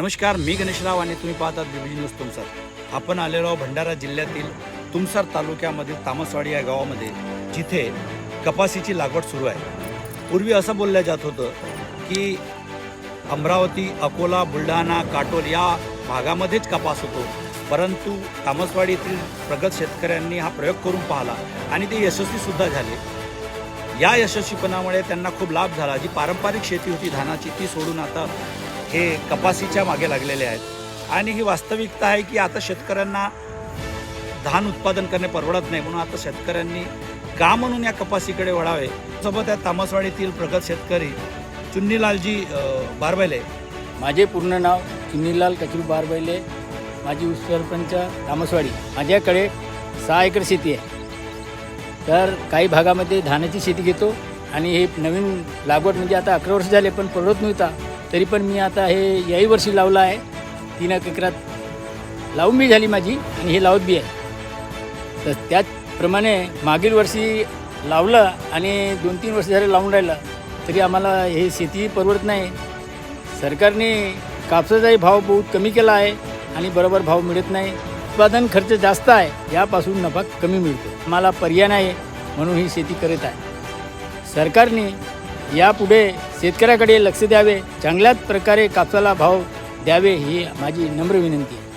नमस्कार मी गणेशराव आणि तुम्ही पाहतात बीबी न्यूज तुमसर. आपण आलेलो आहोत भंडारा जिल्ह्यातील तुमसर तालुक्यामधील तामसवाडी या गावामध्ये जिथे कपाशीची लागवड सुरू आहे. पूर्वी असं बोललं जात होतं की अमरावती अकोला बुलढाणा काटोल या भागामध्येच कपास होतो. परंतु तामसवाडी येथील प्रगत शेतकऱ्यांनी हा प्रयोग करून पाहिला आणि ते यशस्वीसुद्धा झाले. या यशस्वीपणामुळे त्यांना खूप लाभ झाला. जी पारंपरिक शेती होती धानाची ती सोडून आता हे कपासीच्या मागे लागलेले आहेत. आणि ही वास्तविकता आहे की आता शेतकऱ्यांना धान उत्पादन करणे परवडत नाही. म्हणून आता शेतकऱ्यांनी का म्हणून या कपासीकडे वळावे. सोबत आहेत तामसवाडीतील प्रगत शेतकरी चुन्नीलालजी बारबैले. माझे पूर्ण नाव चुन्नीलाल कचरू बारबैले. माझी उपसरपंच तामसवाडी. माझ्याकडे सहा एकर शेती आहे. तर काही भागामध्ये धानाची शेती घेतो. आणि हे नवीन लागवड म्हणजे आता अकरा वर्ष झाले पण परवडत नव्हता. तरी पण मी आता हे याही वर्षी लावलं आहे. तीन एक एकरात लावून बी झाली माझी आणि हे लावत बी आहे. तर त्याचप्रमाणे मागील वर्षी लावलं आणि दोन तीन वर्ष झाले लावून राहिलं तरी आम्हाला हे शेती परवडत नाही. सरकारने कापसाचाही भाव बहुत कमी केला आहे आणि बरोबर भाव मिळत नाही. उत्पादन खर्च जास्त आहे यापासून नफा कमी मिळतो. मला पर्याय नाही म्हणून ही शेती करत आहे. सरकारने यापुढे शेतकऱ्याकडे लक्ष द्यावे चांगल्याच प्रकारे कापसाला भाव द्यावे ही माझी नम्र विनंती आहे.